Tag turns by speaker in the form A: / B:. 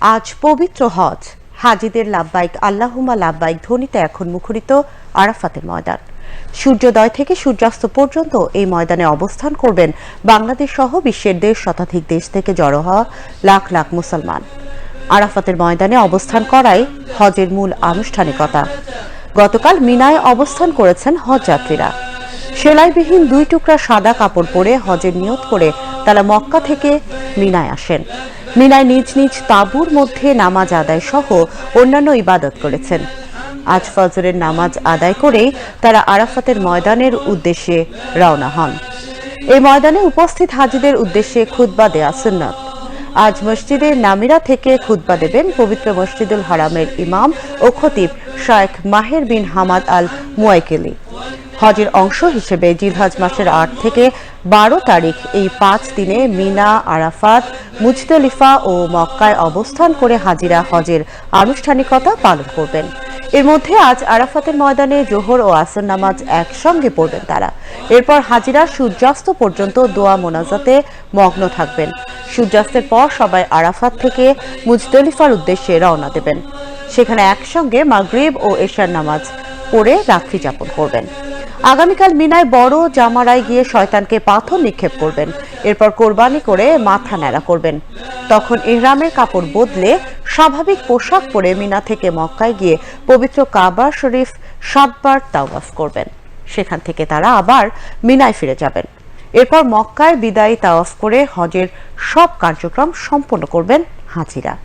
A: আজ পবিত্র হজ। হাজিদের লাভবাইক আল্লাহুমা লাভবাইক ধ্বনিতে এখন মুখরিত আরাফাতের ময়দান। সূর্যোদয় থেকে সূর্যাস্ত পর্যন্ত এই ময়দানে অবস্থান করবেন বাংলাদেশ সহ বিশ্বের দেশ শতাধিক দেশ থেকে জড়ো হওয়া লাখ লাখ মুসলমান। আরাফাতের ময়দানে অবস্থান করাই হজের মূল আনুষ্ঠানিকতা। গতকাল মিনায় অবস্থান করেছেন হজ যাত্রীরা। সেলাইবিহীন দুই টুকরা সাদা কাপড় পরে হজের নিয়ত করে তারা মক্কা থেকে মিনায় আসেন। মিনায় নিজ নিজ তাঁবুর মধ্যে নামাজ আদায় সহ অন্যান্য ইবাদত করেছেন। আজ ফজরের নামাজ আদায় করেই তারা আরাফাতের ময়দানের উদ্দেশ্যে রওনা হন। এই ময়দানে উপস্থিত হাজিদের উদ্দেশ্যে খুতবা দেয়া সুন্নত। আজ মসজিদের নামিরা থেকে খুতবা দেবেন পবিত্র মসজিদুল হারামের ইমাম ও খতিব শায়েখ মাহের বিন হামাদ আল মুয়াইকেলি। হজের অংশ হিসেবে জিলহজ মাসের আট থেকে বারো তারিখ এই পাঁচ দিনে মিনা, আরাফাত, মুজদলিফা ও মক্কায় অবস্থান করে হাজিরা হজের আনুষ্ঠানিকতা পালন করবেন। এর মধ্যে আজ আরাফাতের ময়দানে জোহর ও আসর নামাজ একসঙ্গে পড়বেন তারা। এরপর হাজিরা সূর্যাস্ত পর্যন্ত দোয়া মোনাজাতে মগ্ন থাকবেন। সূর্যাস্তের পর সবাই আরাফাত থেকে মুজদলিফার উদ্দেশ্যে রওনা দেবেন। সেখানে একসঙ্গে মাগরিব ও এশার নামাজ পড়ে রাত্রি যাপন করবেন। আগামীকাল মিনায় বড় জামারায় গিয়ে শয়তানকে পাথর নিক্ষেপ করবেন। এরপর কোরবানি করে মাথা ন্যাড়া করবেন। তখন ইহরামের কাপড় বদলে স্বাভাবিক পোশাক পরে মিনা থেকে মক্কায় গিয়ে পবিত্র কাবা শরীফ সাতবার তাওয়াফ করবেন। সেখান থেকে তারা আবার মিনায় ফিরে যাবেন। এরপর মক্কায় বিদায়ী তাওয়াফ করে হজের সব কার্যক্রম সম্পন্ন করবেন হাজিরা।